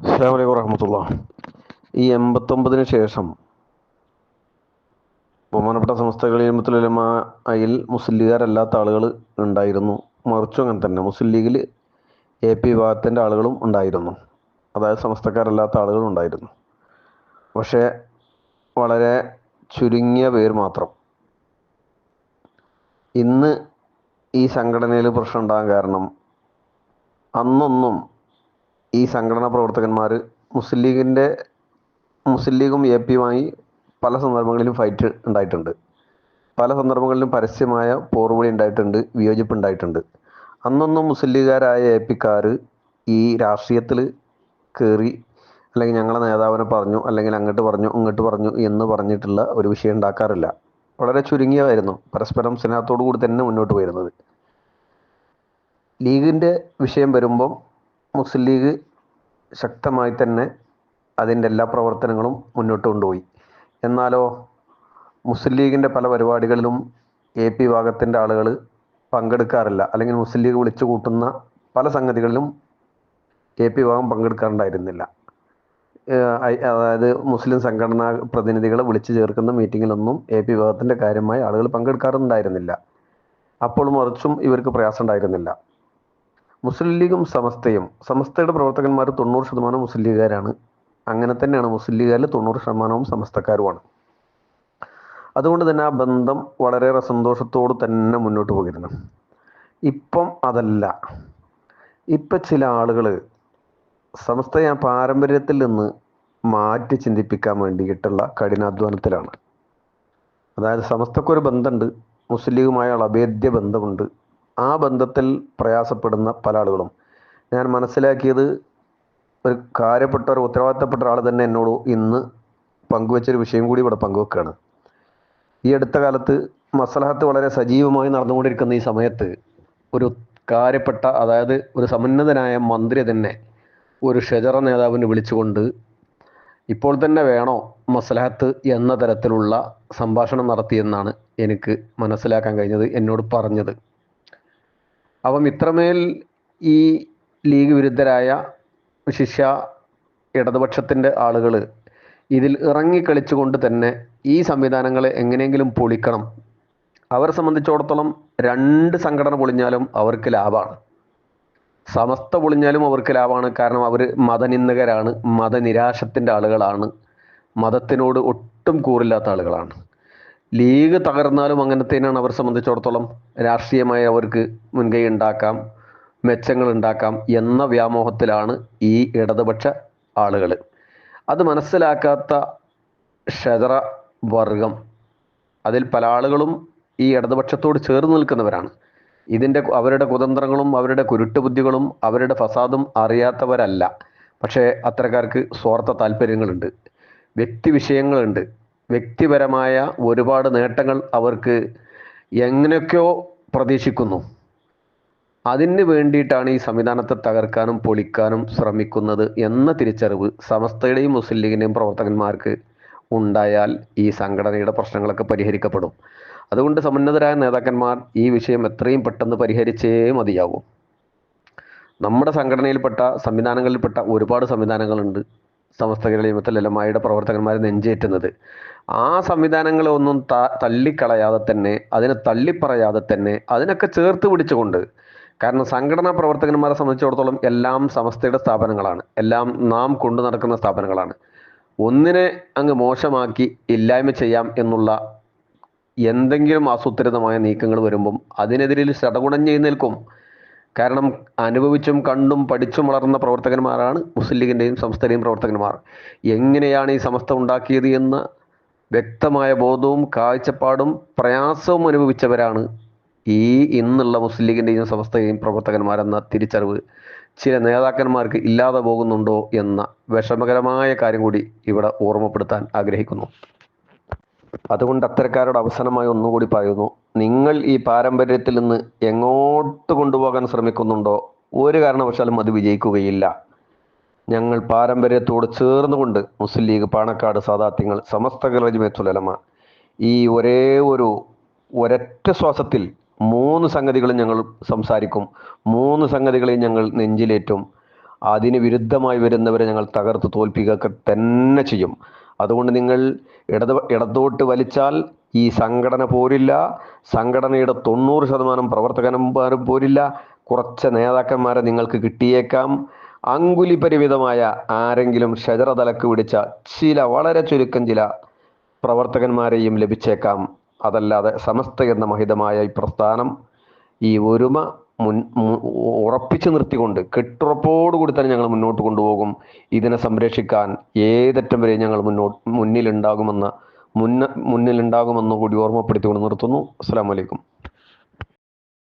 അസ്സാം വലൈക്കും വറഹമത്തുള്ള. ഈ എൺപത്തൊമ്പതിന് ശേഷം ബഹുമാനപ്പെട്ട സംസ്ഥകളിൽ മുസ്ലിം ലീഗുകാരല്ലാത്ത ആളുകൾ ഉണ്ടായിരുന്നു. മറിച്ചും അങ്ങനെ തന്നെ മുസ്ലിം ലീഗിൽ എ പി വിഭാഗത്തിന്റെ ആളുകളും ഉണ്ടായിരുന്നു. അതായത് സംസ്ഥക്കാരല്ലാത്ത ആളുകളും ഉണ്ടായിരുന്നു. പക്ഷേ വളരെ ചുരുങ്ങിയ പേര് മാത്രം. ഇന്ന് ഈ സംഘടനയിൽ പ്രശ്നം ഉണ്ടാകാൻ കാരണം അന്നൊന്നും ഈ സംഘടനാ പ്രവർത്തകന്മാർ മുസ്ലിം ലീഗിന്റെ മുസ്ലിം ലീഗും എ പിയുമായി പല സന്ദർഭങ്ങളിലും ഫൈറ്റ് ഉണ്ടായിട്ടുണ്ട്. പല സന്ദർഭങ്ങളിലും പരസ്യമായ പോർവിളി ഉണ്ടായിട്ടുണ്ട് വിയോജിപ്പ് ഉണ്ടായിട്ടുണ്ട്. അന്നൊന്നും മുസ്ലിം ലീഗുകാരായ എ പിക്കാർ ഈ രാഷ്ട്രീയത്തിൽ കയറി അല്ലെങ്കിൽ ഞങ്ങളെ നേതാവിനെ പറഞ്ഞു അല്ലെങ്കിൽ അങ്ങോട്ട് പറഞ്ഞു ഇങ്ങോട്ട് പറഞ്ഞു എന്ന് പറഞ്ഞിട്ടുള്ള ഒരു വിഷയം ഉണ്ടാക്കാറില്ല. വളരെ ചുരുങ്ങിയതായിരുന്നു. പരസ്പരം സ്നേഹത്തോടു കൂടി തന്നെ മുന്നോട്ട് പോയിരുന്നത്. ലീഗിന്റെ വിഷയം വരുമ്പം മുസ്ലിം ലീഗ് ശക്തമായി തന്നെ അതിന്റെ എല്ലാ പ്രവർത്തനങ്ങളും മുന്നോട്ട് കൊണ്ടുപോയി. എന്നാലോ മുസ്ലിം ലീഗിന്റെ പല പരിപാടികളിലും എ പി ഭാഗത്തിന്റെ ആളുകൾ പങ്കെടുക്കാറില്ല. അല്ലെങ്കിൽ മുസ്ലിം ലീഗ് വിളിച്ചു കൂട്ടുന്ന പല സംഗതികളിലും എ പി ഭാഗം പങ്കെടുക്കാറുണ്ടായിരുന്നില്ല. അതായത് മുസ്ലിം സംഘടനാ പ്രതിനിധികളെ വിളിച്ചു ചേർക്കുന്ന മീറ്റിങ്ങിലൊന്നും എ പി വിഭാഗത്തിന്റെ കാര്യമായി ആളുകൾ പങ്കെടുക്കാറുണ്ടായിരുന്നില്ല. അപ്പോൾ മറിച്ചും ഇവർക്ക് പ്രയാസം ഉണ്ടായിരുന്നില്ല. മുസ്ലിം ലീഗും സമസ്തയും. സമസ്തയുടെ പ്രവർത്തകന്മാർ തൊണ്ണൂറ് ശതമാനം മുസ്ലിം ലീഗുകാരാണ്. അങ്ങനെ തന്നെയാണ് മുസ്ലിം ലീഗുകാരിൽ തൊണ്ണൂറ് ശതമാനവും സമസ്തക്കാരുമാണ്. അതുകൊണ്ട് തന്നെ ആ ബന്ധം വളരെയേറെ സന്തോഷത്തോട് തന്നെ മുന്നോട്ട് പോയിരുന്നു ഇപ്പം അതല്ല. ഇപ്പം ചില ആളുകൾ സമസ്തയെ ആ പാരമ്പര്യത്തിൽ നിന്ന് മാറ്റി ചിന്തിപ്പിക്കാൻ വേണ്ടിയിട്ടുള്ള കഠിനാധ്വാനത്തിലാണ്. അതായത് സമസ്തക്കൊരു ബന്ധമുണ്ട്. മുസ്ലിം ലീഗുമായുള്ള അഭേദ്യ ബന്ധമുണ്ട്. ആ ബന്ധത്തിൽ പ്രയാസപ്പെടുന്ന പല ആളുകളും. ഞാൻ മനസ്സിലാക്കിയത് ഒരു കാര്യപ്പെട്ട ഒരു ഉത്തരവാദിത്തപ്പെട്ട ഒരാൾ തന്നെ എന്നോട് ഇന്ന് പങ്കുവെച്ചൊരു വിഷയം കൂടി ഇവിടെ പങ്കുവെക്കുകയാണ്. ഈ അടുത്ത കാലത്ത് മസലഹത്ത് വളരെ സജീവമായി നടന്നുകൊണ്ടിരിക്കുന്ന ഈ സമയത്ത് ഒരു കാര്യപ്പെട്ട അതായത് ഒരു സമുന്നതനായ മന്ത്രി തന്നെ ഒരു ഷെജറ നേതാവിന് വിളിച്ചുകൊണ്ട് ഇപ്പോൾ തന്നെ വേണോ മസലഹത്ത് എന്ന തരത്തിലുള്ള സംഭാഷണം നടത്തിയെന്നാണ് എനിക്ക് മനസ്സിലാക്കാൻ കഴിഞ്ഞത് എന്നോട് പറഞ്ഞത്. അപ്പം ഇത്രമേൽ ഈ ലീഗ് വിരുദ്ധരായ ശിഷ്യ ഇടതുപക്ഷത്തിന്റെ ആളുകൾ ഇതിൽ ഇറങ്ങി കളിച്ചുകൊണ്ട് തന്നെ ഈ സംവിധാനങ്ങളെ എങ്ങനെയെങ്കിലും പൊളിക്കണം. അവരെ സംബന്ധിച്ചിടത്തോളം രണ്ട് സംഘടന പൊളിഞ്ഞാലും അവർക്ക് ലാഭമാണ്. സമസ്ത പൊളിഞ്ഞാലും അവർക്ക് ലാഭമാണ്. കാരണം അവർ മതനിന്ദകരാണ്. മതനിരാശത്തിന്റെ ആളുകളാണ്. മതത്തിനോട് ഒട്ടും കൂറില്ലാത്ത ആളുകളാണ്. ലീഗ് തകർന്നാലും അങ്ങനെ തന്നെയാണ് അവരെ സംബന്ധിച്ചിടത്തോളം രാഷ്ട്രീയമായി അവർക്ക് മുൻകൈ ഉണ്ടാക്കാം മെച്ചങ്ങൾ ഉണ്ടാക്കാം എന്ന വ്യാമോഹത്തിലാണ് ഈ ഇടതുപക്ഷ ആളുകൾ. അത് മനസ്സിലാക്കാത്ത ഷെജറ വർഗം. അതിൽ പല ആളുകളും ഈ ഇടതുപക്ഷത്തോട് ചേർന്ന് നിൽക്കുന്നവരാണ്. ഇതിന്റെ അവരുടെ കുതന്ത്രങ്ങളും അവരുടെ കുരുട്ടുബുദ്ധികളും അവരുടെ ഫസാദും അറിയാത്തവരല്ല. പക്ഷേ അത്തരക്കാർക്ക് സ്വാർത്ഥ താല്പര്യങ്ങളുണ്ട് വ്യക്തി വിഷയങ്ങളുണ്ട്. വ്യക്തിപരമായ ഒരുപാട് നേട്ടങ്ങൾ അവർക്ക് എങ്ങനെയൊക്കെയോ പ്രതീക്ഷിക്കുന്നു. അതിന് വേണ്ടിയിട്ടാണ് ഈ സംവിധാനത്തെ തകർക്കാനും പൊളിക്കാനും ശ്രമിക്കുന്നത് എന്ന തിരിച്ചറിവ് സമസ്തയുടെയും മുസ്ലിം ലീഗിന്റെയും പ്രവർത്തകന്മാർക്ക് ഉണ്ടായാൽ ഈ സംഘടനയുടെ പ്രശ്നങ്ങളൊക്കെ പരിഹരിക്കപ്പെടും. അതുകൊണ്ട് സമുന്നതരായ നേതാക്കന്മാർ ഈ വിഷയം എത്രയും പെട്ടെന്ന് പരിഹരിച്ചേ മതിയാവൂ. നമ്മുടെ സംഘടനയിൽപ്പെട്ട സംവിധാനങ്ങളിൽപ്പെട്ട ഒരുപാട് സംവിധാനങ്ങളുണ്ട്. സമസ്തകളിമത്തലമായുടെ പ്രവർത്തകന്മാർ നെഞ്ചേറ്റുന്നത്. ആ സംവിധാനങ്ങളെ ഒന്നും ത തള്ളിക്കളയാതെ തന്നെ അതിനെ തള്ളിപ്പറയാതെ തന്നെ അതിനൊക്കെ ചേർത്ത് പിടിച്ചുകൊണ്ട് കാരണം സംഘടനാ പ്രവർത്തകന്മാരെ സംബന്ധിച്ചിടത്തോളം എല്ലാം സമസ്തയുടെ സ്ഥാപനങ്ങളാണ്. എല്ലാം നാം കൊണ്ടു നടക്കുന്ന സ്ഥാപനങ്ങളാണ്. ഒന്നിനെ അങ്ങ് മോശമാക്കി ഇല്ലായ്മ ചെയ്യാം എന്നുള്ള എന്തെങ്കിലും ആസൂത്രിതമായ നീക്കങ്ങൾ വരുമ്പം അതിനെതിരിൽ ശടകുടഞ്ഞ് നിൽക്കും കാരണം അനുഭവിച്ചും കണ്ടും പഠിച്ചും വളർന്ന പ്രവർത്തകന്മാരാണ് മുസ്ലിം ലീഗിന്റെയും സംസ്ഥയുടെയും പ്രവർത്തകന്മാർ. എങ്ങനെയാണ് ഈ സമസ്ത ഉണ്ടാക്കിയത് എന്ന വ്യക്തമായ ബോധവും കാഴ്ചപ്പാടും പ്രയാസവും അനുഭവിച്ചവരാണ് ഈ ഇന്നുള്ള മുസ്ലിം ലീഗിന്റെയും സമസ്തയുടെയും പ്രവർത്തകന്മാരെന്ന തിരിച്ചറിവ്. ചില നേതാക്കന്മാർക്ക് ഇല്ലാതെ പോകുന്നുണ്ടോ എന്ന വിഷമകരമായ കാര്യം കൂടി ഇവിടെ ഓർമ്മപ്പെടുത്താൻ ആഗ്രഹിക്കുന്നു. അതുകൊണ്ട് അത്തരക്കാരോട് അവസാനമായി ഒന്നുകൂടി പറയുന്നു നിങ്ങൾ ഈ പാരമ്പര്യത്തിൽ നിന്ന് എങ്ങോട്ട് കൊണ്ടുപോകാൻ ശ്രമിക്കുന്നുണ്ടോ? ഒരു കാരണവശാലും അത് വിജയിക്കുകയില്ല. ഞങ്ങൾ പാരമ്പര്യത്തോട് ചേർന്നുകൊണ്ട് മുസ്ലിം ലീഗ് പാണക്കാട് സാദാത്യങ്ങൾ സമസ്ത റജിമത്തുലമ ഈ ഒരേ ഒരു ഒരൊറ്റ ശ്വാസത്തിൽ മൂന്ന് സംഗതികളും ഞങ്ങൾ സംസാരിക്കും മൂന്ന് സംഗതികളെയും ഞങ്ങൾ നെഞ്ചിലേറ്റും അതിന് വിരുദ്ധമായി വരുന്നവരെ ഞങ്ങൾ തകർത്ത് തോൽപ്പിക്കുക തന്നെ ചെയ്യും. അതുകൊണ്ട് നിങ്ങൾ ഇടത് ഇടത്തോട്ട് വലിച്ചാൽ ഈ സംഘടന പോരില്ല. സംഘടനയുടെ തൊണ്ണൂറ് ശതമാനം പ്രവർത്തകന്മാരും പോരില്ല. കുറച്ച് നേതാക്കന്മാരെ നിങ്ങൾക്ക് കിട്ടിയേക്കാം. അങ്കുലി പരിമിതമായ ആരെങ്കിലും ഷജറ തലക്ക് പിടിച്ച ചില വളരെ ചുരുക്കം ചില പ്രവർത്തകന്മാരെയും ലഭിച്ചേക്കാം. അതല്ലാതെ സമസ്ത എന്ന മഹിതമായ ഈ പ്രസ്ഥാനം ഈ ഒരുമ മുൻ ഉറപ്പിച്ചു നിർത്തിക്കൊണ്ട് കെട്ടുറപ്പോടുകൂടി തന്നെ ഞങ്ങൾ മുന്നോട്ട് കൊണ്ടുപോകും. ഇതിനെ സംരക്ഷിക്കാൻ ഏതറ്റം വരെയും ഞങ്ങൾ മുന്നോട്ട് മുന്നിലുണ്ടാകുമെന്ന് മുന്ന മുന്നിലുണ്ടാകുമെന്ന് കൂടി ഓർമ്മപ്പെടുത്തിക്കൊണ്ട് നിർത്തുന്നു. അസ്സാം വലൈക്കും